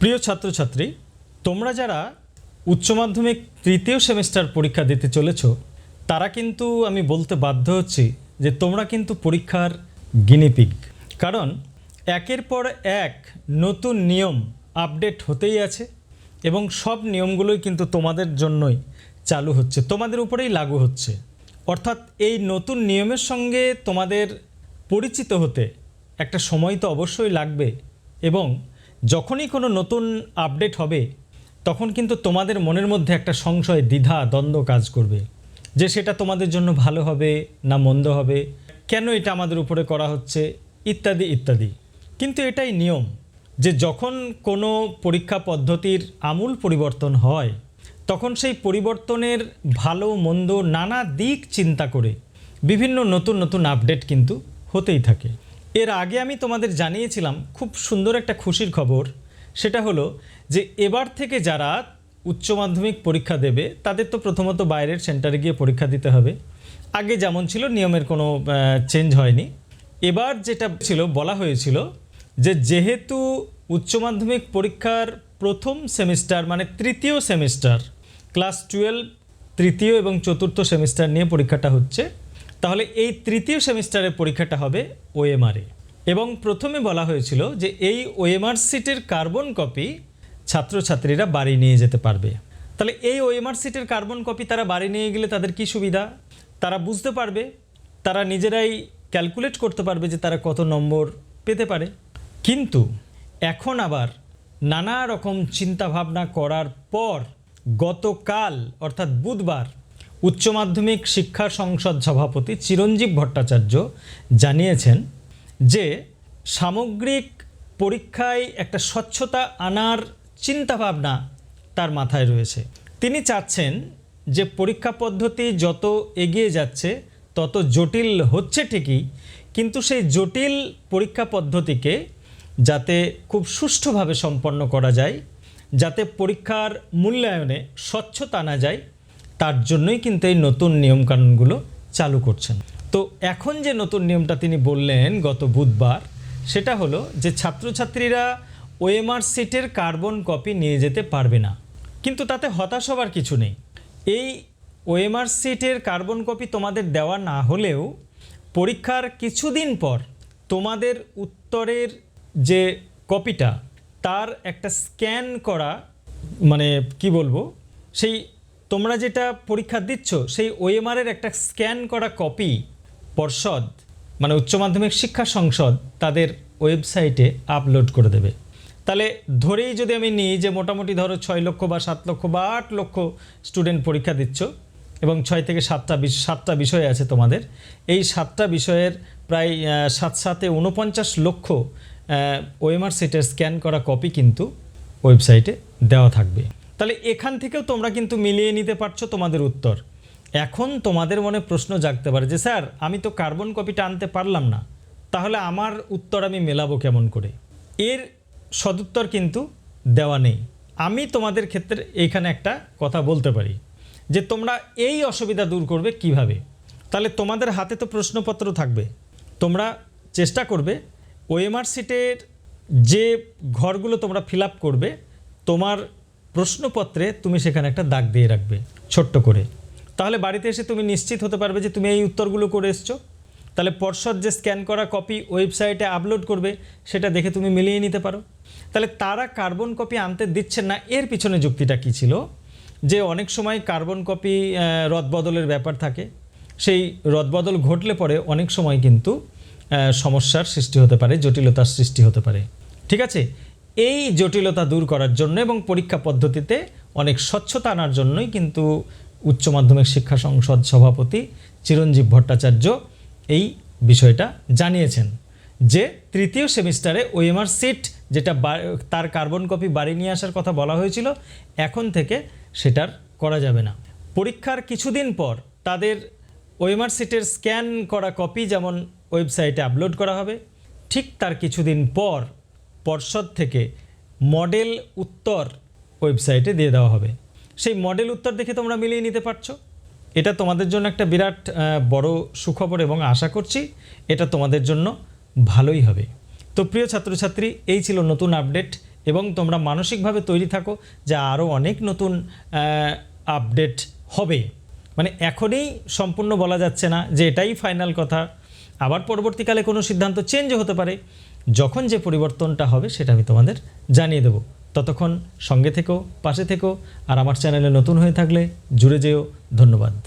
প্রিয় ছাত্রছাত্রী, তোমরা যারা উচ্চ মাধ্যমিক তৃতীয় সেমিস্টার পরীক্ষা দিতে চলেছ, তারা কিন্তু আমি বলতে বাধ্য হচ্ছি যে তোমরা কিন্তু পরীক্ষার গিনিপিগ। কারণ একের পর এক নতুন নিয়ম আপডেট হতেই আছে এবং সব নিয়মগুলোই কিন্তু তোমাদের জন্যই চালু হচ্ছে, তোমাদের উপরেই লাগু হচ্ছে। অর্থাৎ এই নতুন নিয়মের সঙ্গে তোমাদের পরিচিত হতে একটা সময় তো অবশ্যই লাগবে এবং যখনই কোনো নতুন আপডেট হবে, তখন কিন্তু তোমাদের মনের মধ্যে একটা সংশয়, দ্বিধা, দ্বন্দ্ব কাজ করবে। যে সেটা তোমাদের জন্য ভালো হবে না মন্দ হবে, কেন এটা আমাদের উপরে করা হচ্ছে, ইত্যাদি ইত্যাদি। কিন্তু এটাই নিয়ম যে যখন কোনো পরীক্ষা পদ্ধতির আমূল পরিবর্তন হয়, তখন সেই পরিবর্তনের ভালো, মন্দ নানা দিক চিন্তা করে বিভিন্ন নতুন নতুন আপডেট কিন্তু হতেই থাকে। এর আগে আমি তোমাদের জানিয়েছিলাম খুব সুন্দর একটা খুশির খবর। সেটা হলো যে এবার থেকে যারা উচ্চ মাধ্যমিক পরীক্ষা দেবে, তাদের তো প্রথমত বাইরের সেন্টারে গিয়ে পরীক্ষা দিতে হবে। আগে যেমন ছিল, নিয়মের কোনো চেঞ্জ হয়নি। এবার যেটা ছিল, বলা হয়েছিল যে যেহেতু উচ্চ মাধ্যমিক পরীক্ষার প্রথম সেমিস্টার মানে তৃতীয় সেমিস্টার, ক্লাস টুয়েলভ, তৃতীয় এবং চতুর্থ সেমিস্টার নিয়ে পরীক্ষাটা হচ্ছে তাহলে এই তৃতীয় সেমিস্টারের পরীক্ষাটা হবে ওএমআরে এবং প্রথমে বলা হয়েছিল যে এই ওএমআর সিটের কার্বন কপি ছাত্রছাত্রীরা বাড়ি নিয়ে যেতে পারবে। তাহলে এই ওএমআর সিটের কার্বন কপি তারা বাড়ি নিয়ে গেলে তাদের কি সুবিধা? তারা বুঝতে পারবে, তারা নিজেরাই ক্যালকুলেট করতে পারবে যে তারা কত নম্বর পেতে পারে। কিন্তু এখন আবার নানা রকম চিন্তাভাবনা করার পর গতকাল, অর্থাৎ বুধবার উচ্চ মাধ্যমিক শিক্ষা সংসদ সভাপতি চিরঞ্জীব ভট্টাচার্য জানিয়েছেন যে, সামগ্রিক পরীক্ষায় একটা স্বচ্ছতা আনার চিন্তাভাবনা তার মাথায় রয়েছে। তিনি চাচ্ছেন যে পরীক্ষা পদ্ধতি যত এগিয়ে যাচ্ছে, তত জটিল হচ্ছে ঠিকই, কিন্তু সেই জটিল পরীক্ষা পদ্ধতিকে যাতে খুব সুষ্ঠুভাবে সম্পন্ন করা যায়, যাতে পরীক্ষার মূল্যায়নে স্বচ্ছতা আনা যায় তার জন্যই কিন্তু এই নতুন নিয়মকানুনগুলো চালু করছেন। তো এখন যে নতুন নিয়মটা তিনি বললেন গত বুধবার, সেটা হলো যে ছাত্রছাত্রীরা ওএমআর সিটের কার্বন কপি নিয়ে যেতে পারবে না। কিন্তু তাতে হতাশ হবার কিছু নেই। এই ওএমআর সিটের কার্বন কপি তোমাদের দেওয়া না হলেও পরীক্ষার কিছুদিন পর তোমাদের উত্তরের যে কপিটা, তার একটা স্ক্যান করা মানে কি বলব, সেই তোমরা যেটা পরীক্ষা দিচ্ছ, সেই ওএমআরের একটা স্ক্যান করা কপি পর্ষদ মানে উচ্চ মাধ্যমিক শিক্ষা সংসদ, তাদের ওয়েবসাইটে আপলোড করে দেবে। তাহলে ধরেই যদি আমি নিই যে মোটামুটি ধরো ছয় লক্ষ বা সাত লক্ষ বা আট লক্ষ স্টুডেন্ট পরীক্ষা দিচ্ছ, এবং ছয় থেকে সাতটা সাতটা বিষয় আছে তোমাদের, এই সাতটা বিষয়ের প্রায় সাত সাতে উনপঞ্চাশ লক্ষ ওএমআর সিটের স্ক্যান করা কপি কিন্তু ওয়েবসাইটে দেওয়া থাকবে। তাহলে এখান থেকেও তোমরা কিন্তু মিলিয়ে নিতে পারছ তোমাদের উত্তর। এখন তোমাদের মনে প্রশ্ন জাগতে পারে যে, স্যার, আমি তো কার্বন কপিটা আনতে পারলাম না। তাহলে আমার উত্তর আমি মেলাবো কেমন করে? এর সদুত্তর কিন্তু দেওয়া নেই। আমি তোমাদের ক্ষেত্রে এইখানে একটা কথা বলতে পারি যে, তোমরা এই অসুবিধা দূর করবে কীভাবে? তাহলে তোমাদের হাতে তো প্রশ্নপত্র থাকবে। তোমরা চেষ্টা করবে ওএমআর সিটের যে ঘরগুলো তোমরা ফিল করবে, তোমার প্রশ্নপত্রে তুমি সেখানে একটা দাগ দিয়ে রাখবে, ছোট্ট করে। তাহলে বাড়িতে এসে তুমি নিশ্চিত হতে পারবে যে তুমি এই উত্তরগুলো করে এসছো। তাহলে পর্ষদ যে স্ক্যান করা কপি ওয়েবসাইটে আপলোড করবে, সেটা দেখে তুমি মিলিয়ে নিতে পারো। তাহলে তারা কার্বন কপি আনতে দিচ্ছেন না, এর পিছনে যুক্তিটা কী ছিল? যে অনেক সময় কার্বন কপি রদবদলের ব্যাপার থাকে। সেই রদবদল ঘটলে পরে অনেক সময় কিন্তু সমস্যার সৃষ্টি হতে পারে, জটিলতার সৃষ্টি হতে পারে। ঠিক আছে? এই জটিলতা দূর করার জন্য এবং পরীক্ষা পদ্ধতিতে অনেক স্বচ্ছতা আনার জন্যই কিন্তু উচ্চ মাধ্যমিক শিক্ষা সংসদ সভাপতি চিরঞ্জীব ভট্টাচার্য এই বিষয়টা জানিয়েছেন যে তৃতীয় সেমিস্টারে ওএমআর সিট যেটা তার কার্বন কপি বাড়ি নিয়ে আসার কথা বলা হয়েছিল, এখন থেকে সেটার করা যাবে না। পরীক্ষার কিছুদিন পর তাদের ওএমআর সিটের স্ক্যান করা কপি যেমন ওয়েবসাইটে আপলোড করা হবে, ঠিক তার কিছুদিন পর পর্ষদ থেকে মডেল উত্তর ওয়েবসাইটে দিয়ে দেওয়া হবে। সেই মডেল উত্তর দেখে তোমরা মিলিয়ে নিতে পারছ। এটা তোমাদের জন্য একটা বিরাট বড় সুখবর এবং আশা করছি এটা তোমাদের জন্য ভালোই হবে। তো প্রিয় ছাত্রছাত্রী, এই ছিল নতুন আপডেট এবং তোমরা মানসিকভাবে তৈরি থাকো যে আরও অনেক নতুন আপডেট হবে। মানে এখনই সম্পূর্ণ বলা যাচ্ছে না যে এটাই ফাইনাল কথা। আবার পরবর্তীকালে কোনো সিদ্ধান্ত চেঞ্জও হতে পারে। যখন যে পরিবর্তনটা হবে সেটা আমি তোমাদের জানিয়ে দেবো। ততক্ষণ সঙ্গে থেকো, পাশে থেকো, আর আমার চ্যানেলে নতুন হয়ে থাকলে জুড়ে যেও। ধন্যবাদ।